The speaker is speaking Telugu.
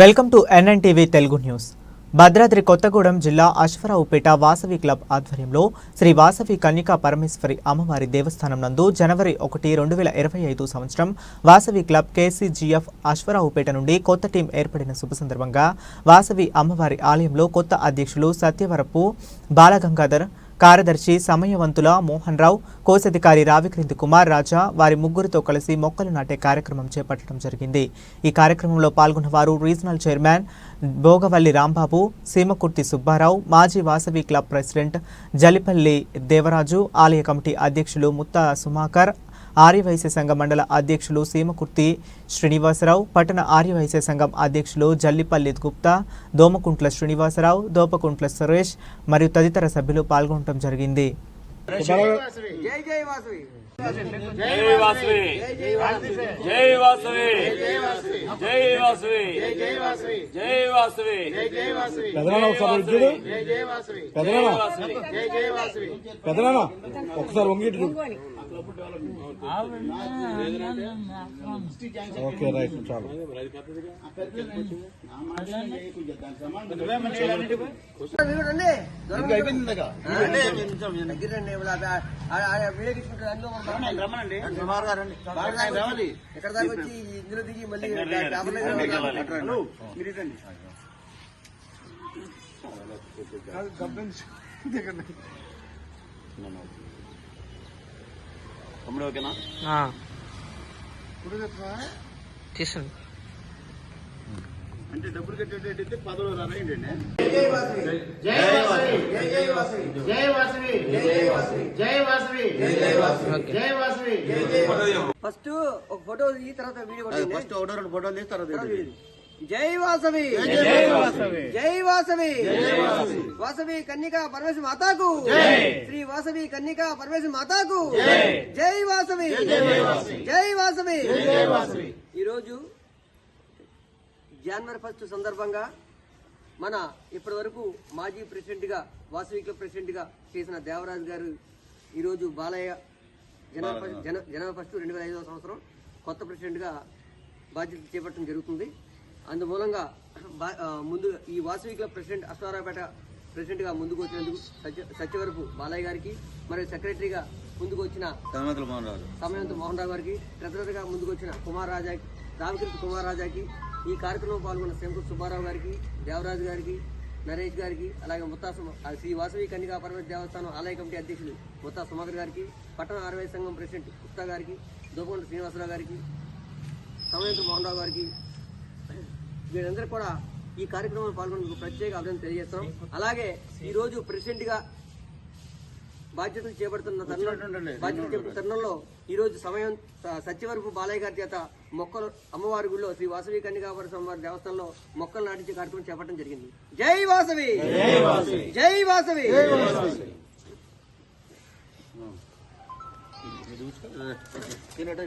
Welcome to NNTV Telugu news. Bhadradri Kothagudem జిల్లా అశ్వరావుపేట వాసవి క్లబ్ ఆధ్వర్యంలో శ్రీ వాసవి కన్యకా పరమేశ్వరి అమ్మవారి దేవస్థానం నందు జనవరి ఒకటి రెండు వేల ఇరవై ఐదు సంవత్సరం వాసవి క్లబ్ కేసీజీఎఫ్ అశ్వరావుపేట నుండి కొత్త టీం ఏర్పడిన శుభ సందర్భంగా వాసవి అమ్మవారి ఆలయంలో కొత్త అధ్యక్షులు సత్యవరపు బాలగంగాధర్ కార్యదర్శి సమయవంతుల మోహన్ రావు కోశాధికారి రావిక్రింది కుమార్ రాజా వారి ముగ్గురితో కలిసి మొక్కలు నాటే కార్యక్రమం చేపట్టడం జరిగింది. ఈ కార్యక్రమంలో పాల్గొన్న వారు రీజనల్ చైర్మన్ భోగవల్లి రాంబాబు సీమకుర్తి సుబ్బారావు మాజీ వాసవి క్లబ్ ప్రెసిడెంట్ జలిపల్లి దేవరాజు ఆలయ కమిటీ అధ్యక్షులు ముత్తా సుమాకర్ ఆర్యవైశ్య సంఘం మండల అధ్యక్షులు సీమకుర్తి శ్రీనివాసరావు పట్టణ ఆర్యవైశ్య సంఘం అధ్యక్షులు జల్లిపల్లి గుప్తా దోమకుంట్ల శ్రీనివాసరావు దోపకుంట్ల సురేష్ మరియు తదితర సభ్యులు పాల్గొనడం జరిగింది. ఒకసారి ఓకే రైట్ చాలు ఇక్కడ దాకా వచ్చి ఇందులో దిగి మళ్ళీ గబ్బెన్స్ దగ్గర తమ్ముడు ఓకేనా? తీసుకోండి. అంటే డబ్బులు కట్టేటట్టయితే పదవులు రాయండి జై వాసవి. జై వాసవి. జై వాసవి. జై వాసవి. జై వాసవి. జై వాసవి. జై వాసవి. జై వాసవి. ఫస్ట్ ఒక ఫోటో ఈ తర్వాత వీడియో ఫస్ట్ ఒకటో రెండు ఫోటోలు తీసి తర్వాత జై వాసవి. జై వాసవి. వాసవి. కన్నికా పరమేశ్వర మాతాకు. శ్రీ వాసవి కన్నికా పరమేశ్వర మాతాకు. జై. వాసవి. జై వాసవి. ఈరోజు జనవరి ఫస్ట్ సందర్భంగా మన ఇప్పటి వరకు మాజీ ప్రెసిడెంట్గా వాసవి క్లబ్ ప్రెసిడెంట్గా చేసిన దేవరాజు గారు ఈరోజు బాలయ్య జనవరి ఫస్ట్ జన జనవరి ఫస్ట్ రెండు వేల ఐదవ సంవత్సరం కొత్త ప్రెసిడెంట్గా బాధ్యత చేపట్టడం జరుగుతుంది. అందుమూలంగా ముందు ఈ వాసవి క్లబ్ ప్రెసిడెంట్ అశ్వారాపేట ప్రెసిడెంట్గా ముందుకు వచ్చినందుకు సత్య సత్యవరపు బాలయ్య గారికి మరియు సెక్రటరీగా ముందుకు వచ్చిన సమయంతో మోహన్ రావు గారికి ట్రెజరర్గా ముందుకు వచ్చిన కుమార్ రాజా రామకృష్ణ కుమార్ రాజాకి ఈ కార్యక్రమంలో పాల్గొన్న శంకర్ సుబ్బారావు గారికి దేవరాజు గారికి నరేష్ గారికి అలాగే ముత్తా శ్రీ వాసవి కన్నికా పరమేశ్వర దేవస్థానం ఆలయ కమిటీ అధ్యక్షులు ముత్తా సుమాకర్ గారికి పట్టణ ఆర్వై సంఘం ప్రెసిడెంట్ గుప్తా గారికి దోపకొండ శ్రీనివాసరావు గారికి సమయంతో మోహన్ రావు గారికి వీరందరూ కూడా ఈ కార్యక్రమంలో పాల్గొన్నందుకు ప్రత్యేక అభినందన తెలియజేస్తాం అలాగే ఈ రోజు ప్రెసిడెంట్గా బాధ్యతలు చేపడుతున్న తరుణం బాధ్యతలు చేపడుతున్న తరుణంలో ఈ రోజు సమయం సత్యవరపు బాలయ్య గారి చేత మొక్కలు అమ్మవారి గుడిలో శ్రీ వాసవి కన్నికాపుర స్వామివారి దేవస్థానంలో మొక్కలు నాటించే కార్యక్రమం చేపట్టడం జరిగింది. జై వాసవి! జై వాసవి! జై వాసవి!